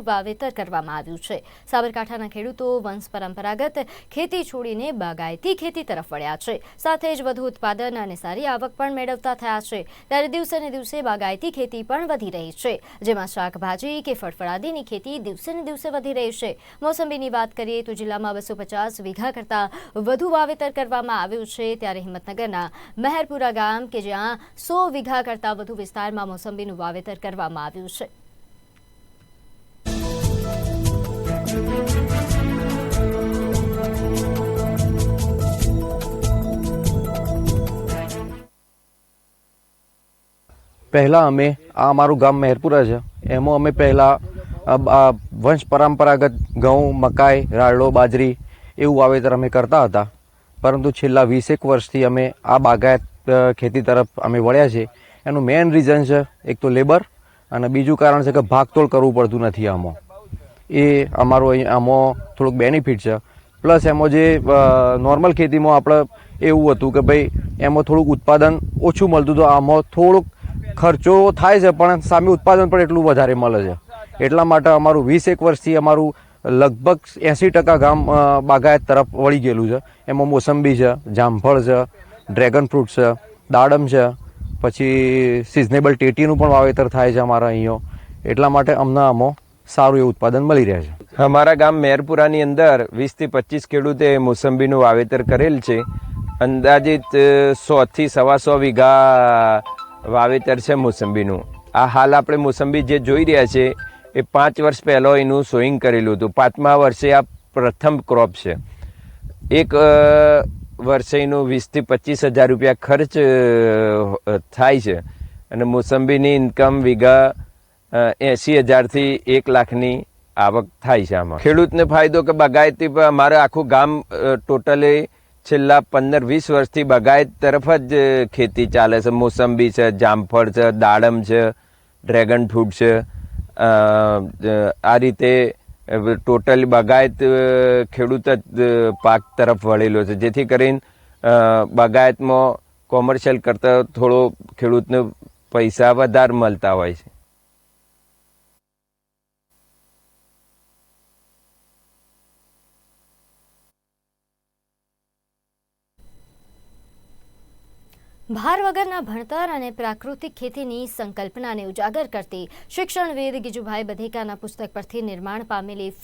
વાવેતર કરવામાં આવ્યું છે. સાબરકાંઠાના ખેડૂતો વંશ પરંપરાગત ખેતી છોડીને બાગાયતી ખેતી તરફ વળ્યા છે. સાથે જ વધુ ઉત્પાદન અને સારી આવક પણ મેળવતા થયા છે. ત્યારે દિવસે ને દિવસે બાગાયતી ખેતી પણ વધી રહી છે. જેમાં શાકભાજી કે ફળફળાદીની ખેતી દિવસે ને દિવસે વધી રહી છે. મોસંબીની વાત કરીએ તો જિલ્લામાં બસો પચાસ વીઘા કરતાં વધુ વાવેતર કરવામાં આવ્યું છે. ત્યારે હિંમતનગરના મહેરપુરા ગામ કે જ્યાં સો વીઘા કરતાં વધુ વિસ્તારમાં મોસંબીનું વાવેતર કરવામાં આવ્યું છે. પહેલાં અમે આ અમારું ગામ મહેરપુરા છે. એમાં અમે પહેલાં વંશ પરંપરાગત ઘઉં, મકાઈ રાડો બાજરી એવું વાવેતર અમે કરતા હતા. પરંતુ છેલ્લા વીસેક વર્ષથી અમે આ બાગાયત ખેતી તરફ અમે વળ્યા છે. એનું મેઇન રીઝન છે એક તો લેબર અને બીજું કારણ છે કે ભાગતોડ કરવું પડતું નથી આમાં. એ અમારું આમાં થોડુંક બેનિફિટ છે. પ્લસ એમાં જે નોર્મલ ખેતીમાં આપણે એવું હતું કે ભાઈ એમાં થોડુંક ઉત્પાદન ઓછું મળતું હતું આમાં થોડુંક ખર્ચો થાય છે, પણ સામે ઉત્પાદન પણ એટલું વધારે મળે છે. એટલા માટે અમારું વીસ એક વર્ષથી અમારું લગભગ એંસી ટકા ગામ બાગાયત તરફ વળી ગયેલું છે. એમાં મોસંબી છે, જામફળ છે, ડ્રેગન ફ્રૂટ છે, દાડમ છે, પછી સિઝનેબલ ટેટીનું પણ વાવેતર થાય છે અમારા અહીંયા. એટલા માટે અમને આમાં સારું એવું ઉત્પાદન મળી રહે છે. અમારા ગામ મેરપુરાની અંદર વીસથી પચીસ ખેડૂતે મોસંબીનું વાવેતર કરેલ છે. અંદાજિત સોથી સવા સો વીઘા વાવેતર છે મોસંબીનું. આ હાલ આપણે મોસંબી જે જોઈ રહ્યા છે, એ પાંચ વર્ષ પહેલાં એનું સોઈંગ કરેલું હતું. પાંચમા વર્ષે આ પ્રથમ ક્રોપ છે. એક વર્ષે એનું વીસથી પચીસ હજાર રૂપિયા ખર્ચ થાય છે. અને મોસંબીની ઇન્કમ વીઘા એંસી હજારથી એક લાખની આવક થાય છે આમાં. ખેડૂતને ફાયદો કે બગાયતી પર અમારે આખું ગામ ટોટલી છેલ્લા પંદર વીસ વર્ષથી બગાયત તરફ જ ખેતી ચાલે છે. મોસંબી છે, જામફળ છે, દાડમ છે, ડ્રેગન ફ્રૂટ છે. આ રીતે ટોટલી બગાયત ખેડૂત જ પાક તરફ વળેલો છે. જેથી કરીને બગાયતમાં કોમર્શિયલ કરતાં થોડો ખેડૂતને પૈસા વધારે મળતા હોય છે. ભાર વગરના ભણતર અને પ્રાકૃતિક ખેતીની સંકલ્પનાને ઉજાગર કરતી શિક્ષણવેદ ગીજુભાઈ બધેકાના પુસ્તક પરથી નિર્માણ પામેલી